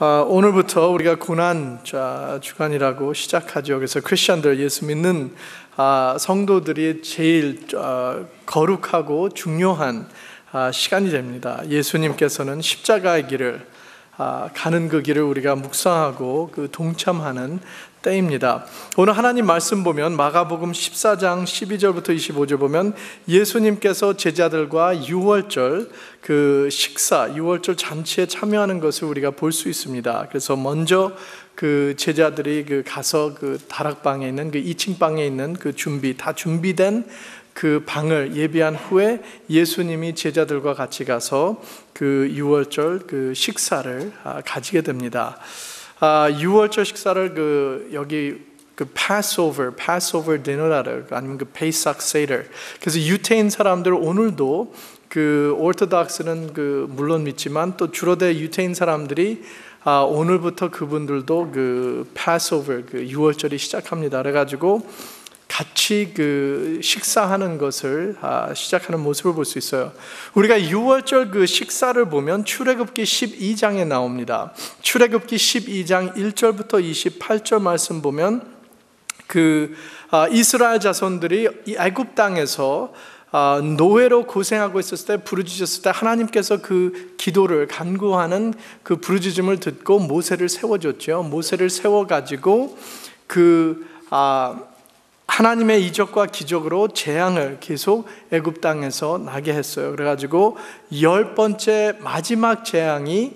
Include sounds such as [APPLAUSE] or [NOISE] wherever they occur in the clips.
어, 오늘부터 우리가 고난 주간이라고 시작하죠. 그래서 크리스천들 예수 믿는 아, 성도들이 제일 어, 거룩하고 중요한 아, 시간이 됩니다. 예수님께서는 십자가의 길을 아, 가는 그 길을 우리가 묵상하고 그 동참하는 때입니다. 오늘 하나님 말씀 보면 마가복음 14장 12절부터 25절 보면 예수님께서 제자들과 6월절 그 식사 6월절 잔치에 참여하는 것을 우리가 볼 수 있습니다. 그래서 먼저 그 제자들이 그 가서 그 다락방에 있는 그 2층 방에 있는 그 준비 다 준비된 그 방을 예비한 후에 예수님이 제자들과 같이 가서 그 6월절 그 식사를 아, 가지게 됩니다. 6월절 아, 식사를 그 여기 그 Passover, Passover dinner라를 아니면 그 Pesach Seder. 그래서 유태인 사람들 오늘도 그 오르토닥스는 그 물론 믿지만 또 주로 대 유태인 사람들이 아, 오늘부터 그분들도 그 Passover 그 6월절이 시작합니다. 그래가지고 같이 그 식사하는 것을 아, 시작하는 모습을 볼 수 있어요. 우리가 6월절 그 식사를 보면 출애굽기 12장에 나옵니다. 출애굽기 12장 1절부터 28절 말씀 보면 그 아, 이스라엘 자손들이 애굽 땅에서 아, 노예로 고생하고 있었을 때 부르짖었을 때 하나님께서 그 기도를 간구하는 그 부르짖음을 듣고 모세를 세워줬죠. 모세를 세워가지고 그 아, 하나님의 이적과 기적으로 재앙을 계속 애굽 땅에서 나게 했어요. 그래가지고 열 번째 마지막 재앙이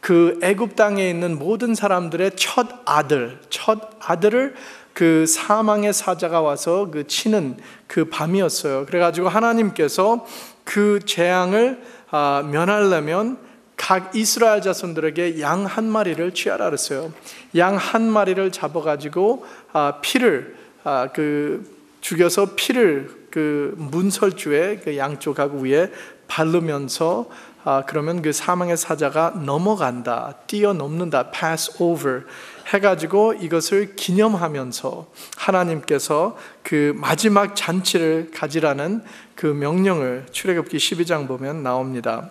그 애굽 땅에 있는 모든 사람들의 첫 아들, 첫 아들을 그 사망의 사자가 와서 그 치는 그 밤이었어요. 그래가지고 하나님께서 그 재앙을 아, 면하려면 각 이스라엘 자손들에게 양 한 마리를 취하라 그랬어요. 양 한 마리를 잡아가지고 아, 피를 아, 그 죽여서 피를 그 문설주의 그 양쪽 하고 위에 바르면서 아, 그러면 그 사망의 사자가 넘어간다, 뛰어넘는다, pass over 해가지고 이것을 기념하면서 하나님께서 그 마지막 잔치를 가지라는 그 명령을 출애굽기 12장 보면 나옵니다.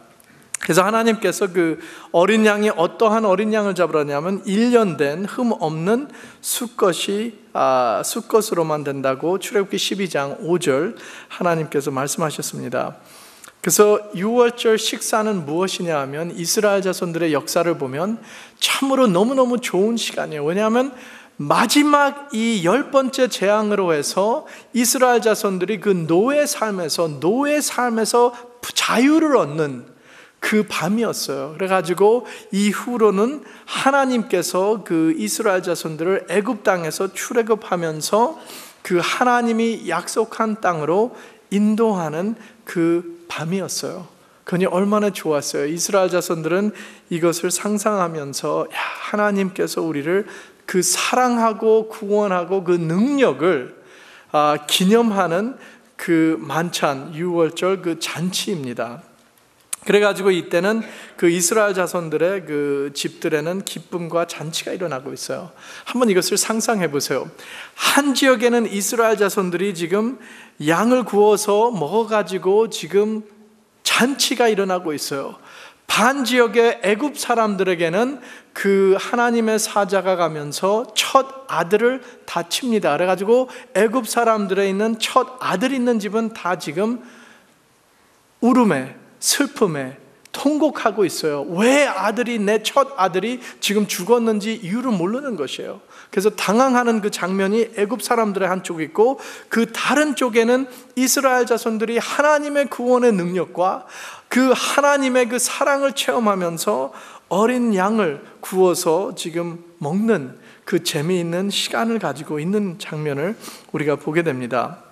그래서 하나님께서 그 어린 양이 어떠한 어린 양을 잡으라냐면 1년 된 흠 없는 수컷이 아, 수컷으로만 된다고 출애굽기 12장 5절 하나님께서 말씀하셨습니다. 그래서 6월절 식사는 무엇이냐 하면 이스라엘 자손들의 역사를 보면 참으로 너무너무 좋은 시간이에요. 왜냐하면 마지막 이 열 번째 재앙으로 해서 이스라엘 자손들이 그 노예 삶에서 노예 삶에서 자유를 얻는 그 밤이었어요. 그래가지고 이후로는 하나님께서 그 이스라엘 자손들을 애굽 땅에서 출애굽하면서 그 하나님이 약속한 땅으로 인도하는 그 밤이었어요. 그니 얼마나 좋았어요. 이스라엘 자손들은 이것을 상상하면서 야, 하나님께서 우리를 그 사랑하고 구원하고 그 능력을 아, 기념하는 그 만찬 6월절 그 잔치입니다. 그래가지고 이때는 그 이스라엘 자손들의 그 집들에는 기쁨과 잔치가 일어나고 있어요. 한번 이것을 상상해 보세요. 한 지역에는 이스라엘 자손들이 지금 양을 구워서 먹어가지고 지금 잔치가 일어나고 있어요. 반 지역의 애굽 사람들에게는 그 하나님의 사자가 가면서 첫 아들을 다칩니다. 그래가지고 애굽 사람들에 있는 첫 아들 있는 집은 다 지금 울음에 슬픔에 통곡하고 있어요. 왜 아들이 내 첫 아들이 지금 죽었는지 이유를 모르는 것이에요. 그래서 당황하는 그 장면이 애굽 사람들의 한쪽 있고 그 다른 쪽에는 이스라엘 자손들이 하나님의 구원의 능력과 그 하나님의 그 사랑을 체험하면서 어린 양을 구워서 지금 먹는 그 재미있는 시간을 가지고 있는 장면을 우리가 보게 됩니다.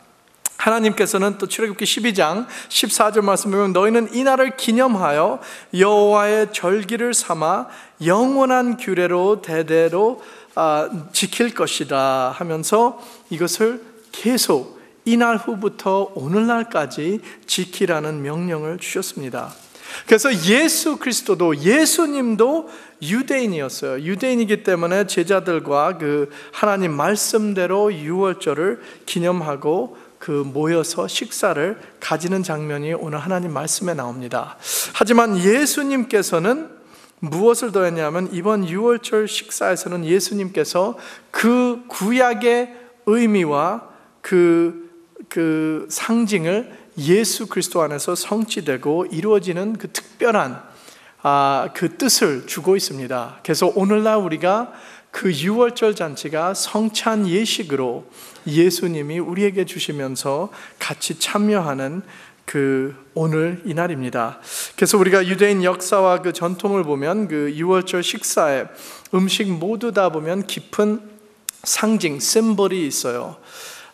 하나님께서는 또 출애굽기 12장 14절 말씀 보면 너희는 이 날을 기념하여 여호와의 절기를 삼아 영원한 규례로 대대로 아, 지킬 것이다 하면서 이것을 계속 이날 후부터 오늘날까지 지키라는 명령을 주셨습니다. 그래서 예수 그리스도도 예수님도 유대인이었어요. 유대인이기 때문에 제자들과 그 하나님 말씀대로 유월절을 기념하고 그 모여서 식사를 가지는 장면이 오늘 하나님 말씀에 나옵니다. 하지만 예수님께서는 무엇을 더했냐면 이번 6월절 식사에서는 예수님께서 그 구약의 의미와 그, 그 상징을 예수 그리스도 안에서 성취되고 이루어지는 그 특별한 아, 그 뜻을 주고 있습니다. 그래서 오늘날 우리가 그 6월절 잔치가 성찬 예식으로 예수님이 우리에게 주시면서 같이 참여하는 그 오늘 이 날입니다. 그래서 우리가 유대인 역사와 그 전통을 보면 그 6월절 식사에 음식 모두 다 보면 깊은 상징, 심볼이 있어요.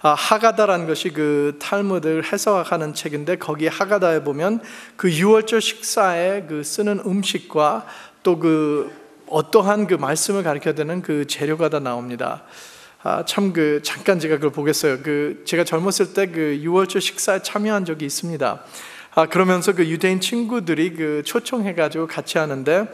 아, 하가다라는 것이 그 탈무드를 해석하는 책인데 거기 하가다에 보면 그 6월절 식사에 그 쓰는 음식과 또그 어떠한 그 말씀을 가르쳐 되는 그 재료가 다 나옵니다. 아, 참 그 잠깐 제가 그걸 보겠어요. 그 제가 젊었을 때 그 6월절 식사에 참여한 적이 있습니다. 아, 그러면서 그 유대인 친구들이 그 초청해가지고 같이 하는데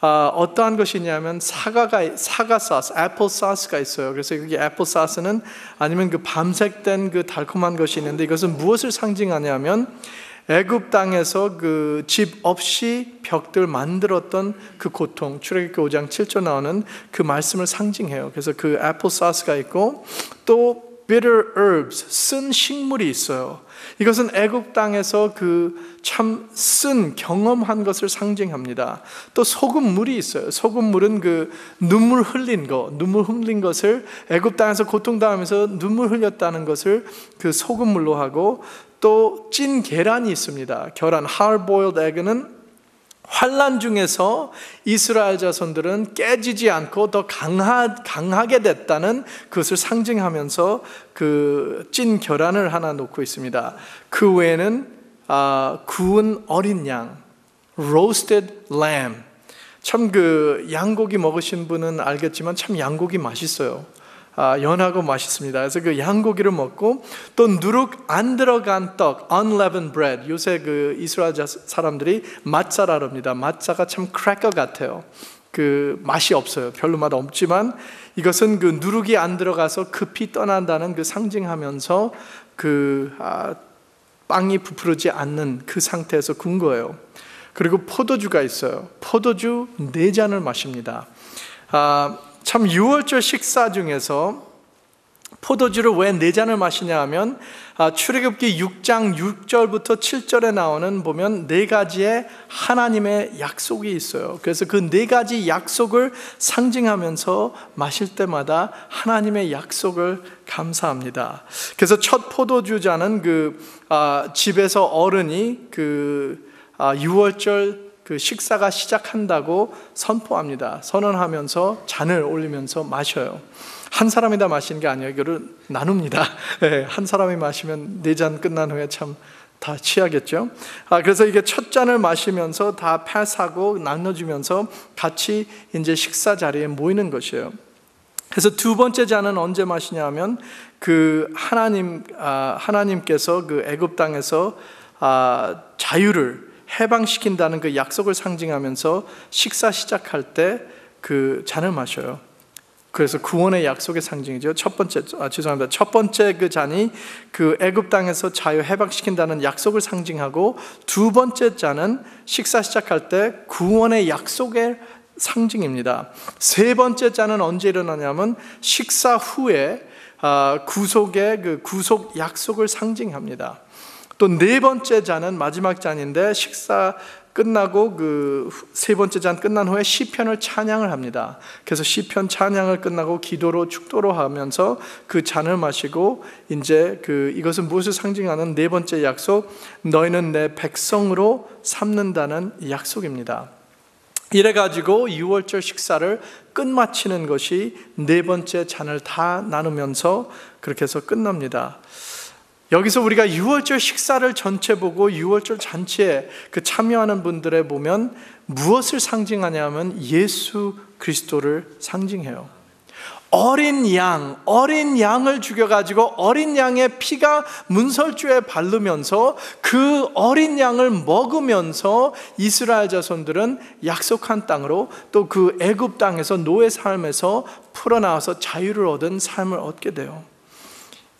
아, 어떠한 것이냐면 사과가 사과 소스, 애플 소스가 있어요. 그래서 여기 애플 소스는 아니면 그 밤색된 그 달콤한 것이 있는데 이것은 무엇을 상징하냐면 애굽 땅에서 그 집 없이 벽들 만들었던 그 고통 출애굽기 5장 7절 나오는 그 말씀을 상징해요. 그래서 그 애플 소스가 있고 또 bitter herbs 쓴 식물이 있어요. 이것은 애국 땅에서 그 참 쓴 경험한 것을 상징합니다. 또 소금 물이 있어요. 소금 물은 그 눈물 흘린 거, 눈물 흘린 것을 애국 땅에서 고통 당하면서 눈물 흘렸다는 것을 그 소금 물로 하고 또 찐 계란이 있습니다. 계란 hard boiled egg는 환란 중에서 이스라엘 자손들은 깨지지 않고 더 강하, 강하게 됐다는 그것을 상징하면서 그찐 계란을 하나 놓고 있습니다. 그 외에는 아, 구운 어린 양, roasted lamb. 참 그 양고기 먹으신 분은 알겠지만 참 양고기 맛있어요. 아, 연하고 맛있습니다. 그래서 그 양고기를 먹고 또 누룩 안 들어간 떡, unleavened bread. 요새 그 이스라엘 사람들이 마짜라 합니다. 마짜가 참 크래커 같아요. 그 맛이 없어요. 별로 맛 없지만 이것은 그 누룩이 안 들어가서 급히 떠난다는 그 상징하면서 그 아, 빵이 부풀지 않는 그 상태에서 군 거예요. 그리고 포도주가 있어요. 포도주 네 잔을 마십니다. 아, 참 6월절 식사 중에서 포도주를 왜 네 잔을 마시냐 하면 아, 출애굽기 6장 6절부터 7절에 나오는 보면 네 가지의 하나님의 약속이 있어요. 그래서 그 네 가지 약속을 상징하면서 마실 때마다 하나님의 약속을 감사합니다. 그래서 첫 포도주자는 그 아, 집에서 어른이 그 아, 6월절 그 식사가 시작한다고 선포합니다. 선언하면서 잔을 올리면서 마셔요. 한 사람이 다 마시는 게 아니에요. 이거를 나눕니다. 네, [LAUGHS] 한 사람이 마시면 네 잔 끝난 후에 참 다 취하겠죠. 아, 그래서 이게 첫 잔을 마시면서 다 패스하고 나눠주면서 같이 이제 식사 자리에 모이는 것이에요. 그래서 두 번째 잔은 언제 마시냐면 그 하나님 아, 하나님께서 그 애굽 땅에서 아, 자유를 해방시킨다는 그 약속을 상징하면서 식사 시작할 때 그 잔을 마셔요. 그래서 구원의 약속의 상징이죠. 첫 번째, 아, 죄송합니다. 첫 번째 그 잔이 그 애굽 땅에서 자유 해방시킨다는 약속을 상징하고 두 번째 잔은 식사 시작할 때 구원의 약속의 상징입니다. 세 번째 잔은 언제 일어나냐면 식사 후에 아, 구속의 그 구속 약속을 상징합니다. 또 네 번째 잔은 마지막 잔인데 식사 끝나고 그 세 번째 잔 끝난 후에 시편을 찬양을 합니다. 그래서 시편 찬양을 끝나고 기도로 축도로 하면서 그 잔을 마시고 이제 그 이것은 무엇을 상징하는 네 번째 약속 너희는 내 백성으로 삼는다는 약속입니다. 이래 가지고 6월절 식사를 끝마치는 것이 네 번째 잔을 다 나누면서 그렇게 해서 끝납니다. 여기서 우리가 6월절 식사를 전체 보고 6월절 잔치에 그 참여하는 분들에 보면 무엇을 상징하냐면 예수 그리스도를 상징해요. 어린 양, 어린 양을 죽여가지고 어린 양의 피가 문설주에 바르면서 그 어린 양을 먹으면서 이스라엘 자손들은 약속한 땅으로 또 그 애굽 땅에서 노예 삶에서 풀어나와서 자유를 얻은 삶을 얻게 돼요.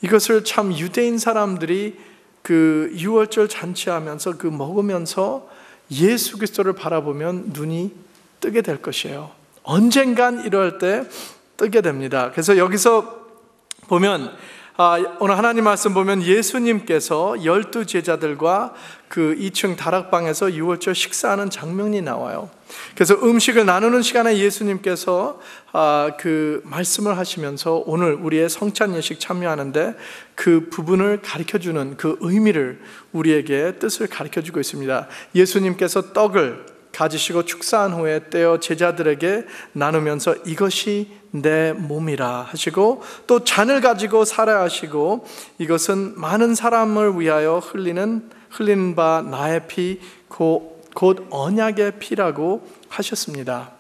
이것을 참 유대인 사람들이 그 6월절 잔치하면서 그 먹으면서 예수 그리스도를 바라보면 눈이 뜨게 될 것이에요. 언젠간 이럴 때 뜨게 됩니다. 그래서 여기서 보면 아, 오늘 하나님 말씀 보면 예수님께서 열두 제자들과 그 2층 다락방에서 6월절 식사하는 장면이 나와요. 그래서 음식을 나누는 시간에 예수님께서 아, 그 말씀을 하시면서 오늘 우리의 성찬 예식 참여하는데 그 부분을 가르쳐 주는 그 의미를 우리에게 뜻을 가르쳐 주고 있습니다. 예수님께서 떡을 가지시고 축사한 후에 떼어 제자들에게 나누면서 이것이 내 몸이라 하시고 또 잔을 가지고 살아 하시고 이것은 많은 사람을 위하여 흘리는 흘린 바 나의 피 곧 언약의 피라고 하셨습니다.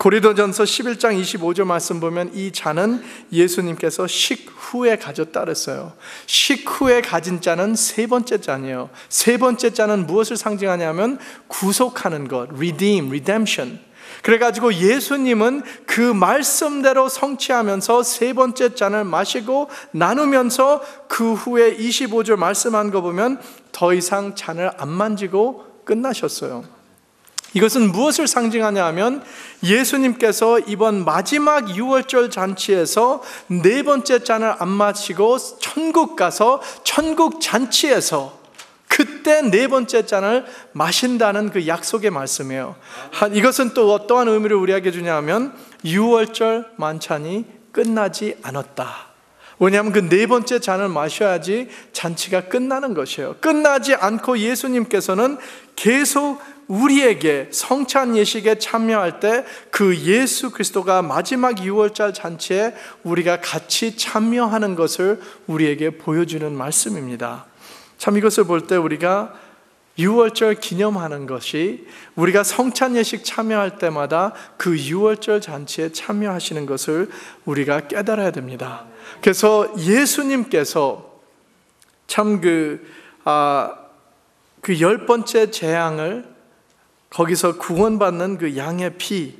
고리도전서 11장 25절 말씀 보면 이 잔은 예수님께서 식후에 가졌다 그랬어요. 식후에 가진 잔은 세 번째 잔이에요. 세 번째 잔은 무엇을 상징하냐면 구속하는 것, redeem, redemption. 그래가지고 예수님은 그 말씀대로 성취하면서 세 번째 잔을 마시고 나누면서 그 후에 25절 말씀한 거 보면 더 이상 잔을 안 만지고 끝나셨어요. 이것은 무엇을 상징하냐 하면 예수님께서 이번 마지막 6월절 잔치에서 네 번째 잔을 안 마시고 천국 가서 천국 잔치에서 그때 네 번째 잔을 마신다는 그 약속의 말씀이에요. 이것은 또 어떠한 의미를 우리에게 주냐 하면 6월절 만찬이 끝나지 않았다. 왜냐하면 그 네 번째 잔을 마셔야지 잔치가 끝나는 것이에요. 끝나지 않고 예수님께서는 계속 우리에게 성찬 예식에 참여할 때 그 예수 그리스도가 마지막 6월절 잔치에 우리가 같이 참여하는 것을 우리에게 보여주는 말씀입니다. 참 이것을 볼 때 우리가 6월절 기념하는 것이 우리가 성찬 예식 참여할 때마다 그 6월절 잔치에 참여하시는 것을 우리가 깨달아야 됩니다. 그래서 예수님께서 참그 아, 그 열 번째 재앙을 거기서 구원받는 그 양의 피,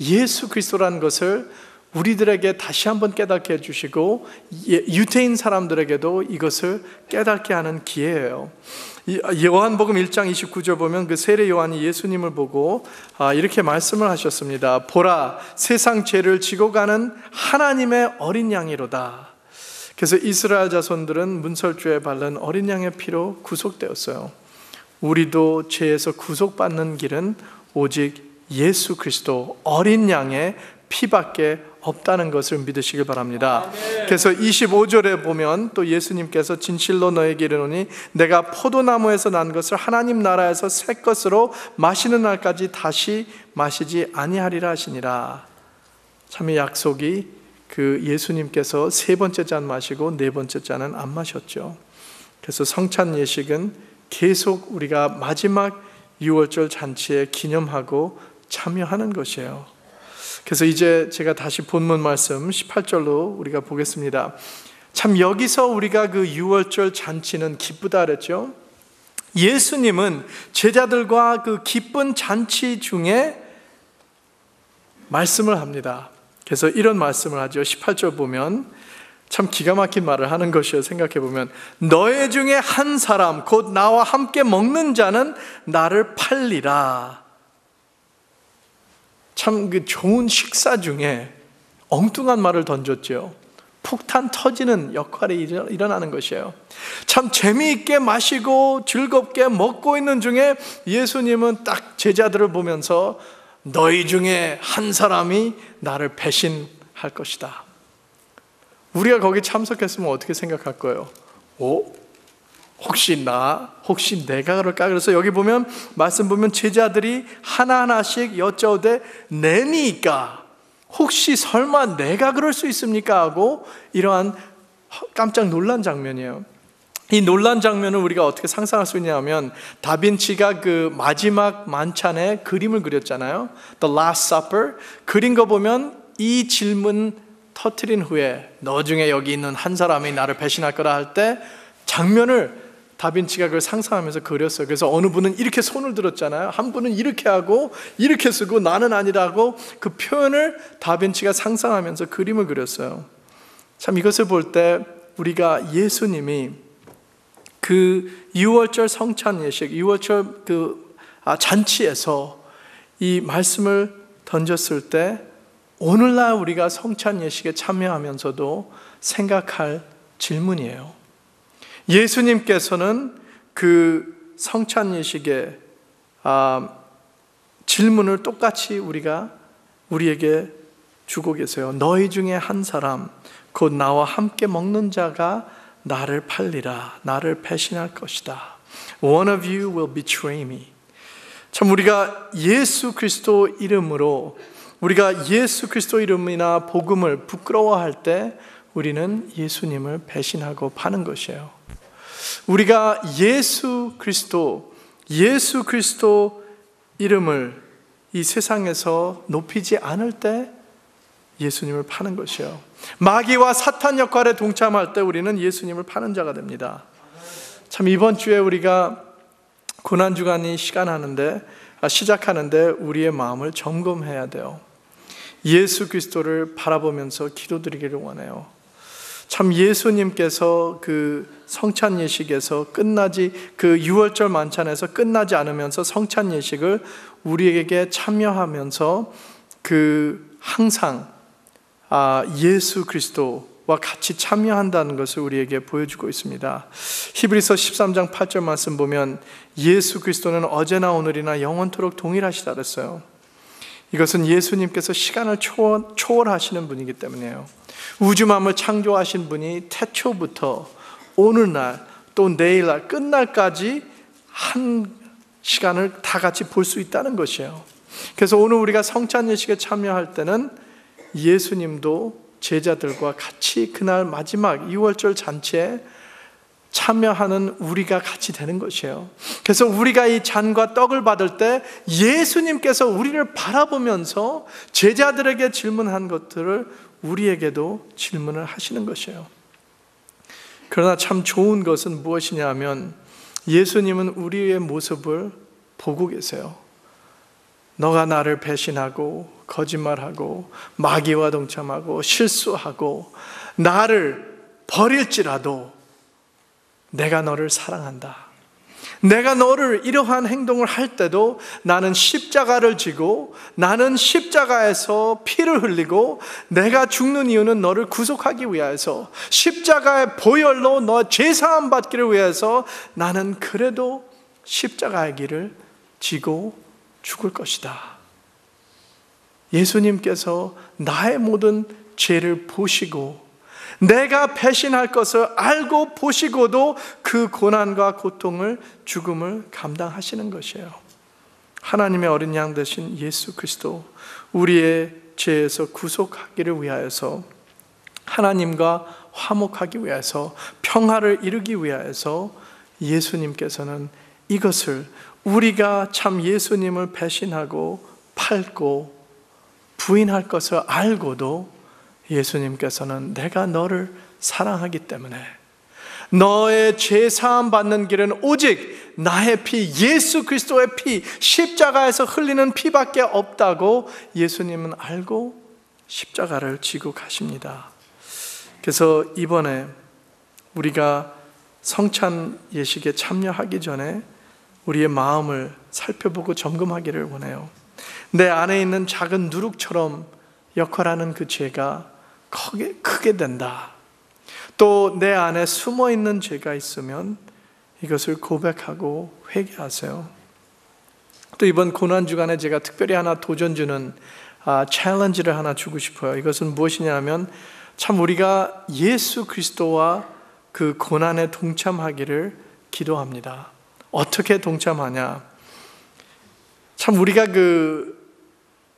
예수 그리스도라는 것을 우리들에게 다시 한번 깨닫게 해주시고 예, 유태인 사람들에게도 이것을 깨닫게 하는 기회예요. 요한복음 1장 29절 보면 그 세례 요한이 예수님을 보고 아, 이렇게 말씀을 하셨습니다. 보라, 세상 죄를 지고 가는 하나님의 어린 양이로다. 그래서 이스라엘 자손들은 문설주에 바른 어린 양의 피로 구속되었어요. 우리도 죄에서 구속받는 길은 오직 예수 그리스도 어린 양의 피밖에 없다는 것을 믿으시길 바랍니다. 그래서 25절에 보면 또 예수님께서 진실로 너에게 이르노니 내가 포도나무에서 난 것을 하나님 나라에서 새 것으로 마시는 날까지 다시 마시지 아니하리라 하시니라. 참이 약속이 그 예수님께서 세 번째 잔 마시고 네 번째 잔은 안 마셨죠. 그래서 성찬 예식은 계속 우리가 마지막 6월절 잔치에 기념하고 참여하는 것이에요. 그래서 이제 제가 다시 본문 말씀 18절로 우리가 보겠습니다. 참 여기서 우리가 그 6월절 잔치는 기쁘다 그랬죠. 예수님은 제자들과 그 기쁜 잔치 중에 말씀을 합니다. 그래서 이런 말씀을 하죠. 18절 보면 참 기가 막힌 말을 하는 것이에요. 생각해 보면 너희 중에 한 사람 곧 나와 함께 먹는 자는 나를 팔리라. 참 그 좋은 식사 중에 엉뚱한 말을 던졌죠. 폭탄 터지는 역할이 일어나는 것이에요. 참 재미있게 마시고 즐겁게 먹고 있는 중에 예수님은 딱 제자들을 보면서 너희 중에 한 사람이 나를 배신할 것이다. 우리가 거기 참석했으면 어떻게 생각할 거예요? 오, 혹시 나, 혹시 내가 그럴까? 그래서 여기 보면, 말씀 보면 제자들이 하나하나씩 여쭤오되, 내니까, 혹시 설마 내가 그럴 수 있습니까? 하고 이러한 깜짝 놀란 장면이에요. 이 놀란 장면을 우리가 어떻게 상상할 수 있냐면 다빈치가 그 마지막 만찬에 그림을 그렸잖아요. The Last Supper 그린 거 보면 이 질문 터트린 후에 너 중에 여기 있는 한 사람이 나를 배신할 거라 할 때 장면을 다빈치가 그걸 상상하면서 그렸어요. 그래서 어느 분은 이렇게 손을 들었잖아요. 한 분은 이렇게 하고 이렇게 쓰고 나는 아니라고 그 표현을 다빈치가 상상하면서 그림을 그렸어요. 참 이것을 볼 때 우리가 예수님이 그 6월절 성찬 예식, 6월절 그 아, 잔치에서 이 말씀을 던졌을 때 오늘날 우리가 성찬 예식에 참여하면서도 생각할 질문이에요. 예수님께서는 그 성찬 예식에 아, 질문을 똑같이 우리가 우리에게 주고 계세요. 너희 중에 한 사람, 곧 나와 함께 먹는 자가 나를 팔리라, 나를 배신할 것이다. One of you will betray me. 참 우리가 예수 그리스도 이름으로 우리가 예수 그리스도 이름이나 복음을 부끄러워할 때 우리는 예수님을 배신하고 파는 것이에요. 우리가 예수 그리스도 예수 그리스도 이름을 이 세상에서 높이지 않을 때 예수님을 파는 것이요. 마귀와 사탄 역할에 동참할 때 우리는 예수님을 파는 자가 됩니다. 참 이번 주에 우리가 고난 주간이 시간 하는데 아, 시작하는데 우리의 마음을 점검해야 돼요. 예수 그리스도를 바라보면서 기도드리기를 원해요. 참 예수님께서 그 성찬 예식에서 끝나지 그 6월절 만찬에서 끝나지 않으면서 성찬 예식을 우리에게 참여하면서 그 항상 아 예수 그리스도 와 같이 참여한다는 것을 우리에게 보여주고 있습니다. 히브리서 13장 8절 말씀 보면 예수 그리스도는 어제나 오늘이나 영원토록 동일하시다 그랬어요. 이것은 예수님께서 시간을 초월, 초월하시는 분이기 때문이에요. 우주만을 창조하신 분이 태초부터 오늘날 또 내일날 끝날까지 한 시간을 다 같이 볼 수 있다는 것이에요. 그래서 오늘 우리가 성찬 예식에 참여할 때는 예수님도 제자들과 같이 그날 마지막 2월절 잔치에 참여하는 우리가 같이 되는 것이에요. 그래서 우리가 이 잔과 떡을 받을 때 예수님께서 우리를 바라보면서 제자들에게 질문한 것들을 우리에게도 질문을 하시는 것이에요. 그러나 참 좋은 것은 무엇이냐 하면 예수님은 우리의 모습을 보고 계세요. 너가 나를 배신하고 거짓말하고 마귀와 동참하고 실수하고 나를 버릴지라도 내가 너를 사랑한다. 내가 너를 이러한 행동을 할 때도 나는 십자가를 지고 나는 십자가에서 피를 흘리고 내가 죽는 이유는 너를 구속하기 위해서 십자가의 보혈로 너 죄사함 받기를 위해서 나는 그래도 십자가의 길을 지고 죽을 것이다. 예수님께서 나의 모든 죄를 보시고 내가 배신할 것을 알고 보시고도 그 고난과 고통을 죽음을 감당하시는 것이에요. 하나님의 어린 양 되신 예수 그리스도 우리의 죄에서 구속하기를 위하여서 하나님과 화목하기 위해서 평화를 이루기 위하여서 예수님께서는 이것을 우리가 참 예수님을 배신하고 팔고 부인할 것을 알고도 예수님께서는 내가 너를 사랑하기 때문에 너의 죄 사함 받는 길은 오직 나의 피 예수 그리스도의 피 십자가에서 흘리는 피밖에 없다고 예수님은 알고 십자가를 지고 가십니다. 그래서 이번에 우리가 성찬 예식에 참여하기 전에 우리의 마음을 살펴보고 점검하기를 원해요. 내 안에 있는 작은 누룩처럼 역할하는 그 죄가 크게, 크게 된다. 또 내 안에 숨어 있는 죄가 있으면 이것을 고백하고 회개하세요. 또 이번 고난 주간에 제가 특별히 하나 도전 주는 아, 챌린지를 하나 주고 싶어요. 이것은 무엇이냐면 참 우리가 예수 그리스도와 그 고난에 동참하기를 기도합니다. 어떻게 동참하냐? 참 우리가 그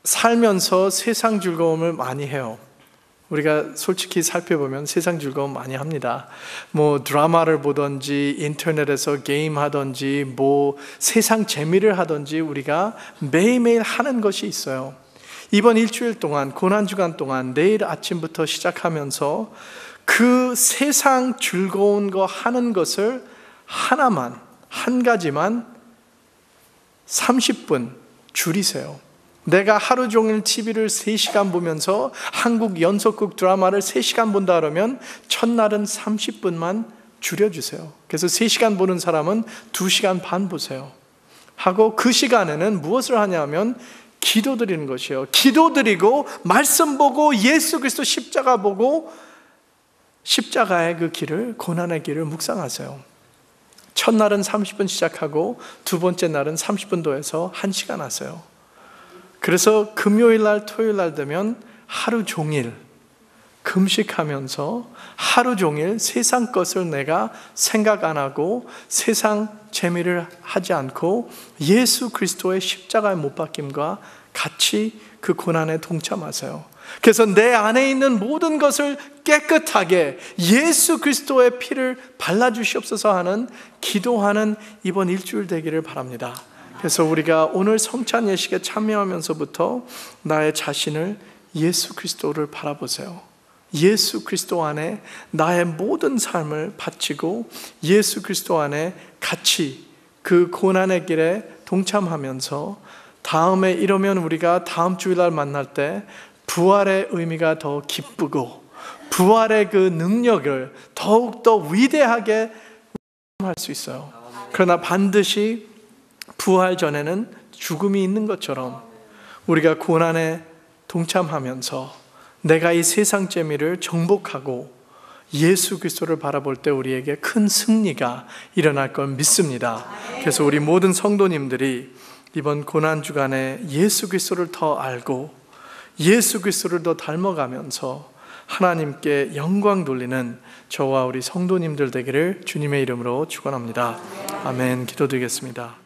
살면서 세상 즐거움을 많이 해요. 우리가 솔직히 살펴보면 세상 즐거움 많이 합니다. 뭐 드라마를 보든지 인터넷에서 게임 하든지 뭐 세상 재미를 하든지 우리가 매일매일 하는 것이 있어요. 이번 일주일 동안 고난 주간 동안 내일 아침부터 시작하면서 그 세상 즐거운 거 하는 것을 하나만 한 가지만 30분 줄이세요. 내가 하루 종일 TV를 3시간 보면서 한국 연속극 드라마를 3시간 본다 그러면 첫날은 30분만 줄여주세요. 그래서 3시간 보는 사람은 2시간 반 보세요. 하고 그 시간에는 무엇을 하냐면 기도드리는 것이에요. 기도드리고 말씀 보고 예수 그리스도 십자가 보고 십자가의 그 길을 고난의 길을 묵상하세요. 첫날은 30분 시작하고 두 번째 날은 30분 도해서 1시간 하세요. 그래서 금요일 날 토요일 날 되면 하루 종일 금식하면서 하루 종일 세상 것을 내가 생각 안 하고 세상 재미를 하지 않고 예수 그리스도의 십자가의 못 박힘과 같이 그 고난에 동참하세요. 그래서 내 안에 있는 모든 것을 깨끗하게 예수 그리스도의 피를 발라주시옵소서 하는 기도하는 이번 일주일 되기를 바랍니다. 그래서 우리가 오늘 성찬 예식에 참여하면서부터 나의 자신을 예수 그리스도를 바라보세요. 예수 그리스도 안에 나의 모든 삶을 바치고 예수 그리스도 안에 같이 그 고난의 길에 동참하면서 다음에 이러면 우리가 다음 주일날 만날 때 부활의 의미가 더 기쁘고 부활의 그 능력을 더욱더 위대하게 할 수 있어요. 그러나 반드시 부활 전에는 죽음이 있는 것처럼 우리가 고난에 동참하면서 내가 이 세상 재미를 정복하고 예수 그리스도를 바라볼 때 우리에게 큰 승리가 일어날 걸 믿습니다. 그래서 우리 모든 성도님들이 이번 고난 주간에 예수 그리스도를 더 알고 예수 그리스도를 더 닮아가면서 하나님께 영광 돌리는 저와 우리 성도님들 되기를 주님의 이름으로 축원합니다. 아멘. 기도드리겠습니다.